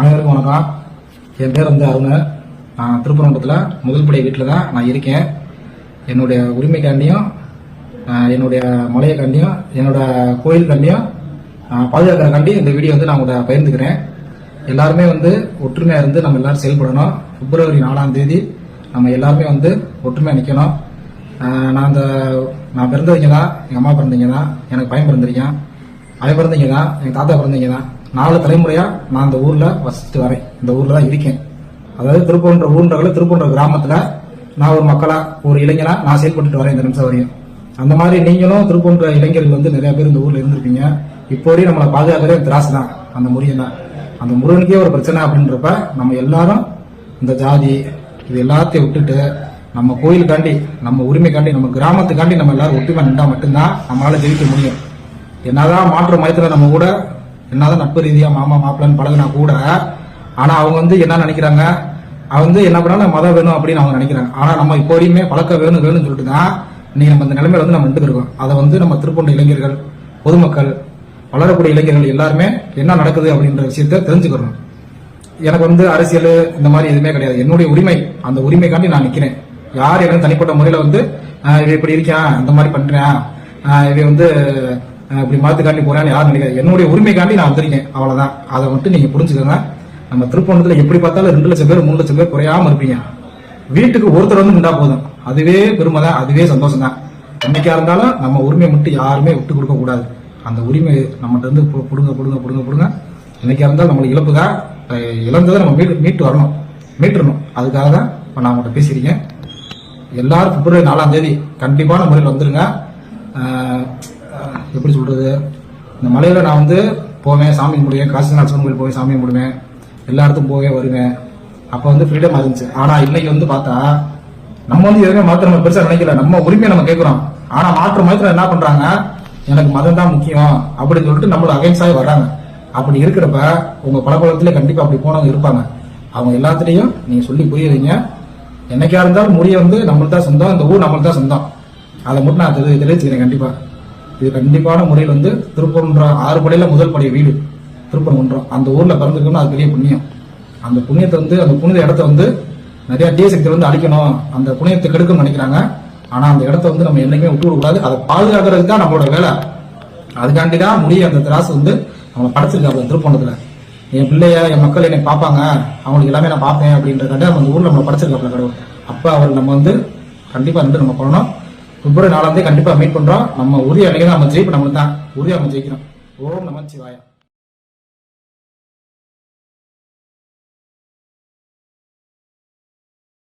அனைவருக்கும் வணக்கம் என் பேர் வந்து அருண். நான் திருப்பரங்குன்றத்தில் முதல்படை வீட்டில் தான் நான் இருக்கேன். என்னுடைய உரிமைக்காண்டியும் என்னுடைய மலையைக்காண்டியும் என்னோட கோயிலுக்காண்டியும் பாதுகாக்கிறக்காண்டி இந்த வீடியோ வந்து நான் உங்கள்கிட்ட பகிர்ந்துக்கிறேன். எல்லாருமே வந்து ஒற்றுமையாக இருந்து நம்ம எல்லாரும் செயல்படணும். பிப்ரவரி நாலாம் தேதி நம்ம எல்லாருமே வந்து ஒற்றுமையாக நிற்கணும் நான் அந்த நான் பிறந்தவங்க தான் எங்கள் அம்மா பிறந்தவங்க தான் எனக்கு பையன் பிறந்திருக்கேன் அவன் பிறந்தவங்க தான் எங்கள் தாத்தா பிறந்தவங்க தான். நாலு தலைமுறையா நான் அந்த ஊர்ல வசிச்சுட்டு வரேன். இந்த ஊர்ல தான் இருக்கேன். அதாவது திருப்பூன்ற ஊன்றகள திருப்பூன்ற கிராமத்துல நான் ஒரு மக்களா ஒரு இளைஞனா நான் செயல்பட்டுட்டு வரேன் இந்த நிமிஷம் வரையும் அந்த மாதிரி நீங்களும் திருப்பூன்ற இளைஞர்கள் வந்து நிறைய பேர் இந்த ஊர்ல இருந்திருப்பீங்க. இப்போ வரையும் நம்மளை பாதுகாக்கிறதே திராசு தான் அந்த முருகன் தான். அந்த முருகனுக்கே ஒரு பிரச்சனை அப்படின்றப்ப நம்ம எல்லாரும் இந்த ஜாதி இது எல்லாத்தையும் விட்டுட்டு நம்ம கோயிலுக்காண்டி நம்ம உரிமைக்காண்டி நம்ம கிராமத்துக்காண்டி நம்ம எல்லாரும் ஒற்றுமை நின்றா மட்டும்தான் நம்மளால ஜெயிக்க முடியும். என்னதான் மாற்று மயத்துல நம்ம கூட என்னதான் நட்பு ரீதியாக மாமா மாப்பிள்ளன்னு பழகினா கூட ஆனால் அவங்க வந்து என்ன நினைக்கிறாங்க? அவங்க வந்து என்ன பண்ணாலும் மதம் வேணும் அப்படின்னு அவங்க நினைக்கிறாங்க. ஆனால் நம்ம இப்போ வரையுமே பழக்க வேணும் வேணும்னு சொல்லிட்டு தான் இன்னைக்கு நம்ம இந்த நிலைமையில வந்து நம்ம நின்று அதை வந்து நம்ம திருப்பண்ட இளைஞர்கள் பொதுமக்கள் வளரக்கூடிய இளைஞர்கள் எல்லாருமே என்ன நடக்குது அப்படின்ற விஷயத்த தெரிஞ்சுக்கிறோம் எனக்கு வந்து அரசியல் இந்த மாதிரி எதுவுமே கிடையாது. என்னுடைய உரிமை அந்த உரிமைக்காண்டி நான் நிற்கிறேன் யார் எனக்கு தனிப்பட்ட முறையில் வந்து இப்படி இருக்கேன் அந்த மாதிரி பண்ணுறேன் ஆஹ் இவன் வந்து இப்படி இப்படி காட்டி போறான்னு யாரும் நினைக்காது என்னுடைய உரிமைக்காண்டி நான் வந்திருக்கேன். அவ்வளவுதான். அதை மட்டும் நீங்க புரிஞ்சுக்கோங்க. நம்ம திருப்பணத்துல எப்படி பார்த்தாலும் ரெண்டு லட்சம் பேர் மூணு லட்சம் பேர் குறையாம இருப்பீங்க. வீட்டுக்கு ஒருத்தர் வந்து நின்றா போதும். அதுவே பெருமை தான் அதுவே சந்தோஷம் தான் என்னைக்கா இருந்தாலும் நம்ம உரிமையை மட்டும் யாருமே விட்டு கொடுக்க கூடாது. அந்த உரிமை நம்மகிட்ட இருந்து பிடுங்க புடுங்க பிடுங்க பிடுங்க. என்னைக்கா இருந்தாலும் நம்மளுக்கு இழப்பு தான் இழந்ததை நம்ம மீட்டு மீட்டு வரணும். மீட்டுறணும். அதுக்காக தான் இப்போ நான் உங்கள்கிட்ட பேசியிருக்கேன். எல்லாரும் பிப்ரவரி நாலாம் தேதி கண்டிப்பான முறையில் வந்துருங்க. எப்படி சொல்றது? இந்த மலையில நான் வந்து போவேன் சாமி கும்பிடுவேன் காசி நாள் கோயில் போய் சாமி கும்பிடுவேன். எல்லா இடத்துக்கும் போவேன் வருவேன். அப்போ வந்து ஃப்ரீடம் இருந்துச்சு. ஆனா இன்னைக்கு வந்து பார்த்தா நம்ம வந்து எதுவுமே மாத்திர நம்ம பெருசா நினைக்கல. நம்ம உரிமையை நம்ம கேட்கிறோம். ஆனா மாற்று மாத்திரம் என்ன பண்றாங்க? எனக்கு மதம் தான் முக்கியம் அப்படின்னு சொல்லிட்டு நம்மள அகைன்ஸாகவே வர்றாங்க. அப்படி இருக்கிறப்ப உங்க பழக்கத்துல கண்டிப்பா அப்படி போனவங்க இருப்பாங்க. அவங்க எல்லாத்துலயும் நீங்க சொல்லி புரிய வைங்க என்னைக்கா இருந்தாலும் முடிய வந்து நம்மளுக்கு தான் சொந்தம். இந்த ஊர் நம்மளுக்கு தான் சொந்தம். அதை மட்டும் நான் தெரிவிச்சுக்கிறேன் கண்டிப்பா. இது கண்டிப்பான முறையில் வந்து திருப்பரங்குன்றம் ஆறு படையில முதல் படை வீடு. திருப்பரங்குன்றம் அந்த ஊர்ல பிறந்திருக்கோம்னா அது பெரிய புண்ணியம். அந்த புண்ணியத்தை வந்து அந்த புனித இடத்த வந்து நிறைய தீய வந்து அழிக்கணும். அந்த புண்ணியத்தை கெடுக்கணும்னு நினைக்கிறாங்க. ஆனா அந்த இடத்த வந்து நம்ம என்னைக்குமே விட்டு அதை பாதுகாக்கிறதுக்கு தான் நம்மளோட வேலை. அதுக்காண்டி தான் முடிய அந்த திராசு வந்து அவங்களை படைச்சிருக்காங்க திருப்பணத்துல என் பிள்ளைய என் மக்கள் என்னை பார்ப்பாங்க. அவங்களுக்கு எல்லாமே நான் பார்ப்பேன் அப்படின்றக்காண்டி அந்த ஊர்ல நம்ம படைச்சிருக்காப்ல கடவுள். அப்ப அவர் நம்ம வந்து கண்டிப்பா வந்து நம்ம பண்ணணும் பிப்ரவரி நாலாம் தேதி கண்டிப்பா மீட் பண்றோம். நம்ம உரிய அன்னைக்கு தான் நம்ம ஜெயிப்பு நம்மளுக்கு தான் உறுதியாக நம்ம ஜெயிக்கிறோம். ஓம் நம சிவாயா